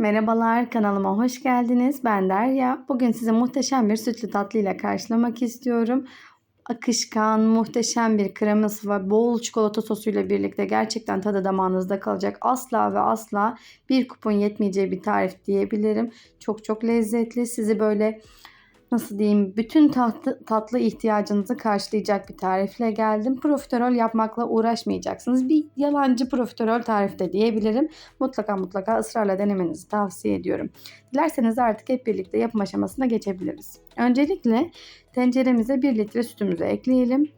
Merhabalar kanalıma hoş geldiniz. Ben Derya. Bugün size muhteşem bir sütlü tatlı ile karşılamak istiyorum. Akışkan, muhteşem bir kreması ve bol çikolata sosuyla birlikte gerçekten tadı damağınızda kalacak. Asla ve asla bir kupon yetmeyeceği bir tarif diyebilirim. Çok çok lezzetli. Sizi böyle nasıl diyeyim bütün tatlı, tatlı ihtiyacınızı karşılayacak bir tarifle geldim. Profiterol yapmakla uğraşmayacaksınız. Bir yalancı profiterol tarifte diyebilirim. Mutlaka mutlaka ısrarla denemenizi tavsiye ediyorum. Dilerseniz artık hep birlikte yapım aşamasına geçebiliriz. Öncelikle tenceremize 1 litre sütümüzü ekleyelim.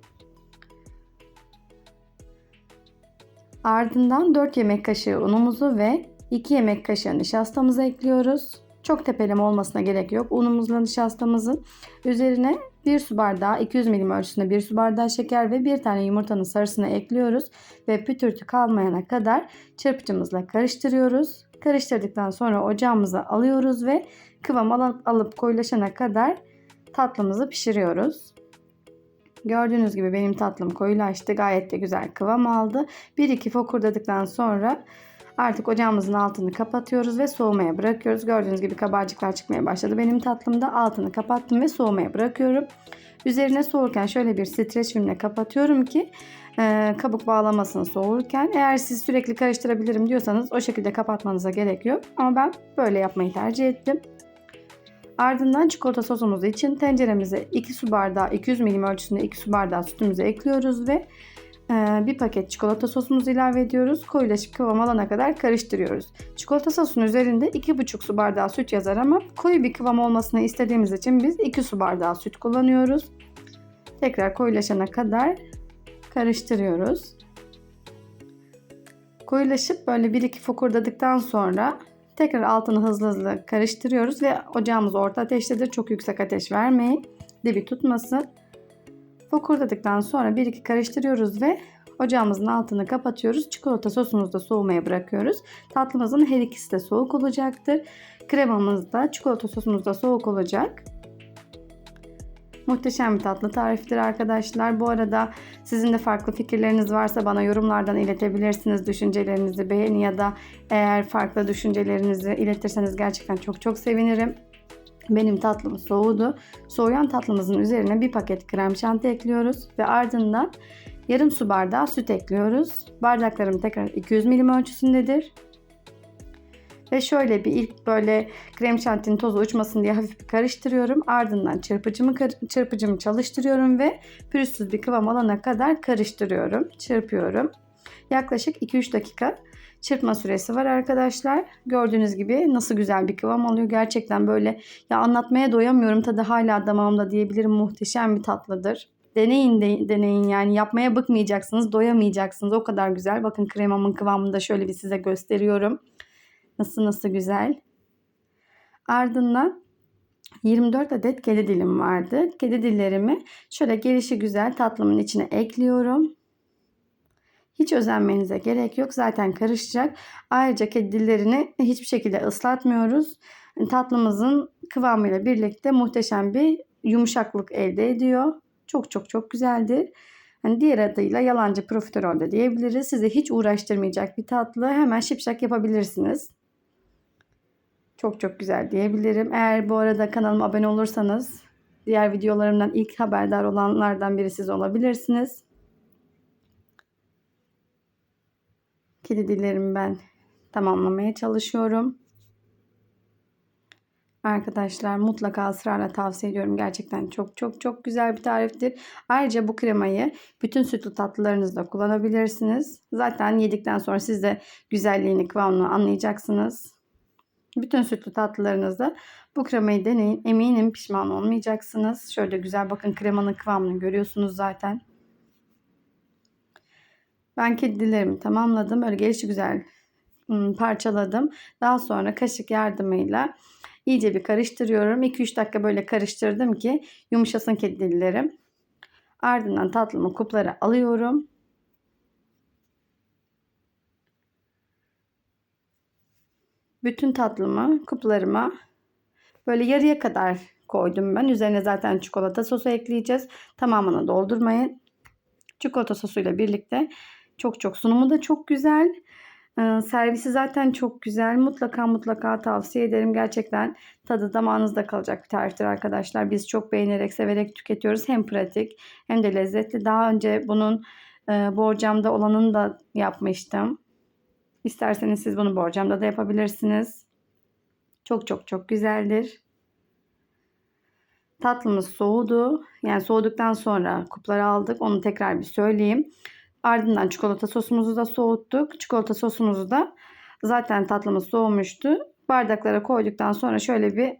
Ardından 4 yemek kaşığı unumuzu ve 2 yemek kaşığı nişastamızı ekliyoruz. Çok tepeleme olmasına gerek yok. Unumuzla nişastamızın üzerine 1 su bardağı 200 milim ölçüsünde 1 su bardağı şeker ve 1 tane yumurtanın sarısını ekliyoruz. Ve pütürtü kalmayana kadar çırpıcımızla karıştırıyoruz. Karıştırdıktan sonra ocağımıza alıyoruz ve kıvam alıp, alıp koyulaşana kadar tatlımızı pişiriyoruz. Gördüğünüz gibi benim tatlım koyulaştı. Gayet de güzel kıvam aldı. 1-2 fokurdadıktan sonra Artık ocağımızın altını kapatıyoruz ve soğumaya bırakıyoruz. Gördüğünüz gibi kabarcıklar çıkmaya başladı. Benim tatlımda altını kapattım ve soğumaya bırakıyorum. Üzerine soğurken şöyle bir streç filmle kapatıyorum ki e, kabuk bağlamasını soğurken. Eğer siz sürekli karıştırabilirim diyorsanız o şekilde kapatmanıza gerek yok. Ama ben böyle yapmayı tercih ettim. Ardından çikolata sosumuz için tenceremize 2 su bardağı 200 milim ölçüsünde 2 su bardağı sütümüzü ekliyoruz ve bir paket çikolata sosumuzu ilave ediyoruz. Koyulaşıp kıvam alana kadar karıştırıyoruz. Çikolata sosunun üzerinde 2,5 su bardağı süt yazar ama koyu bir kıvam olmasını istediğimiz için biz 2 su bardağı süt kullanıyoruz. Tekrar koyulaşana kadar karıştırıyoruz. Koyulaşıp böyle 1-2 fokurdadıktan sonra tekrar altını hızlı hızlı karıştırıyoruz ve ocağımız orta ateştedir. Çok yüksek ateş vermeyin. Dibi tutmasın. Fokurdadıktan sonra 1-2 karıştırıyoruz ve ocağımızın altını kapatıyoruz. Çikolata sosumuzu da soğumaya bırakıyoruz. Tatlımızın her ikisi de soğuk olacaktır. Kremamız da çikolata sosumuz da soğuk olacak. Muhteşem bir tatlı tariftir arkadaşlar. Bu arada sizin de farklı fikirleriniz varsa bana yorumlardan iletebilirsiniz. Düşüncelerinizi beğeni ya da eğer farklı düşüncelerinizi iletirseniz gerçekten çok çok sevinirim. Benim tatlım soğudu. Soğuyan tatlımızın üzerine bir paket krem şanti ekliyoruz ve ardından yarım su bardağı süt ekliyoruz. Bardaklarım tekrar 200 milim ölçüsündedir. Ve şöyle bir ilk böyle krem şantinin tozu uçmasın diye hafif bir karıştırıyorum. Ardından çırpıcımı çırpıcımı çalıştırıyorum ve pürüzsüz bir kıvam alana kadar karıştırıyorum. Çırpıyorum. Yaklaşık 2-3 dakika çırpma süresi var arkadaşlar. Gördüğünüz gibi nasıl güzel bir kıvam alıyor. Gerçekten böyle ya anlatmaya doyamıyorum. Tadı hala damağımda diyebilirim. Muhteşem bir tatlıdır. Deneyin de, deneyin yani yapmaya bıkmayacaksınız, doyamayacaksınız. O kadar güzel. Bakın kremamın kıvamını da şöyle bir size gösteriyorum. Nasıl nasıl güzel. Ardından 24 adet kedi dilim vardı. Kedi dillerimi şöyle gelişi güzel tatlımın içine ekliyorum. Hiç özenmenize gerek yok. Zaten karışacak. Ayrıca kedi dillerini hiçbir şekilde ıslatmıyoruz. Tatlımızın kıvamıyla birlikte muhteşem bir yumuşaklık elde ediyor. Çok çok çok güzeldir. Hani diğer adıyla yalancı profiterol de diyebiliriz. Sizi hiç uğraştırmayacak bir tatlı. Hemen şipşak yapabilirsiniz. Çok çok güzel diyebilirim. Eğer bu arada kanalıma abone olursanız diğer videolarımdan ilk haberdar olanlardan biri siz olabilirsiniz. Kedi dillerimi ben tamamlamaya çalışıyorum. Arkadaşlar mutlaka ısrarla tavsiye ediyorum. Gerçekten çok çok çok güzel bir tariftir. Ayrıca bu kremayı bütün sütlü tatlılarınızda kullanabilirsiniz. Zaten yedikten sonra siz de güzelliğini, kıvamını anlayacaksınız. Bütün sütlü tatlılarınızda bu kremayı deneyin. Eminim pişman olmayacaksınız. Şöyle güzel bakın kremanın kıvamını görüyorsunuz zaten. Ben kedilerimi tamamladım. Böyle gelişi güzel parçaladım. Daha sonra kaşık yardımıyla iyice bir karıştırıyorum. 2-3 dakika böyle karıştırdım ki yumuşasın kedilerim. Ardından tatlımı kuplara alıyorum. Bütün tatlımı kuplarıma böyle yarıya kadar koydum ben. Üzerine zaten çikolata sosu ekleyeceğiz. Tamamını doldurmayın. Çikolata sosuyla birlikte çok çok sunumu da çok güzel. Ee, servisi zaten çok güzel. Mutlaka mutlaka tavsiye ederim. Gerçekten tadı damağınızda kalacak bir tariftir arkadaşlar. Biz çok beğenerek, severek tüketiyoruz. Hem pratik hem de lezzetli. Daha önce bunun e, borcamda olanını da yapmıştım. İsterseniz siz bunu borcamda da yapabilirsiniz. Çok çok çok güzeldir. Tatlımız soğudu. Yani soğuduktan sonra kupları aldık. Onu tekrar bir söyleyeyim. Ardından çikolata sosumuzu da soğuttuk. Çikolata sosumuzu da zaten tatlımız soğumuştu. Bardaklara koyduktan sonra şöyle bir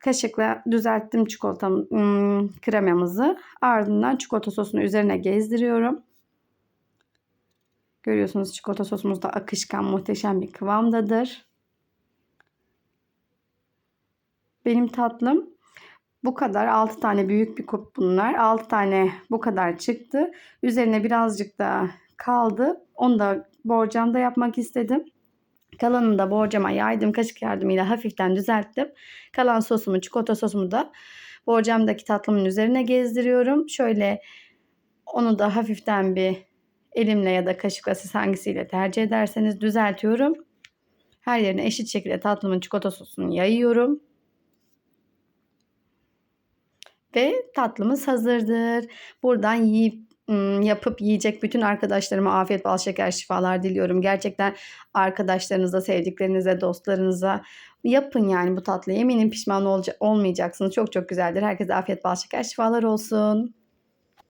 kaşıkla düzelttim çikolata hmm, kremamızı. Ardından çikolata sosunu üzerine gezdiriyorum. Görüyorsunuz çikolata sosumuz da akışkan muhteşem bir kıvamdadır. Benim tatlım bu kadar 6 tane büyük bir kup bunlar. 6 tane bu kadar çıktı. Üzerine birazcık da kaldı. Onu da borcamda yapmak istedim. Kalanını da borcama yaydım. Kaşık yardımıyla hafiften düzelttim. Kalan sosumu, çikolata sosumu da borcamdaki tatlımın üzerine gezdiriyorum. Şöyle onu da hafiften bir elimle ya da kaşıkla siz hangisiyle tercih ederseniz düzeltiyorum. Her yerine eşit şekilde tatlımın çikolata sosunu yayıyorum. Ve tatlımız hazırdır. Buradan yiyip yapıp yiyecek bütün arkadaşlarıma afiyet bal şeker şifalar diliyorum. Gerçekten arkadaşlarınıza, sevdiklerinize, dostlarınıza yapın yani bu tatlıyı. Eminim pişman olmayacaksınız. Çok çok güzeldir. Herkese afiyet bal şeker şifalar olsun.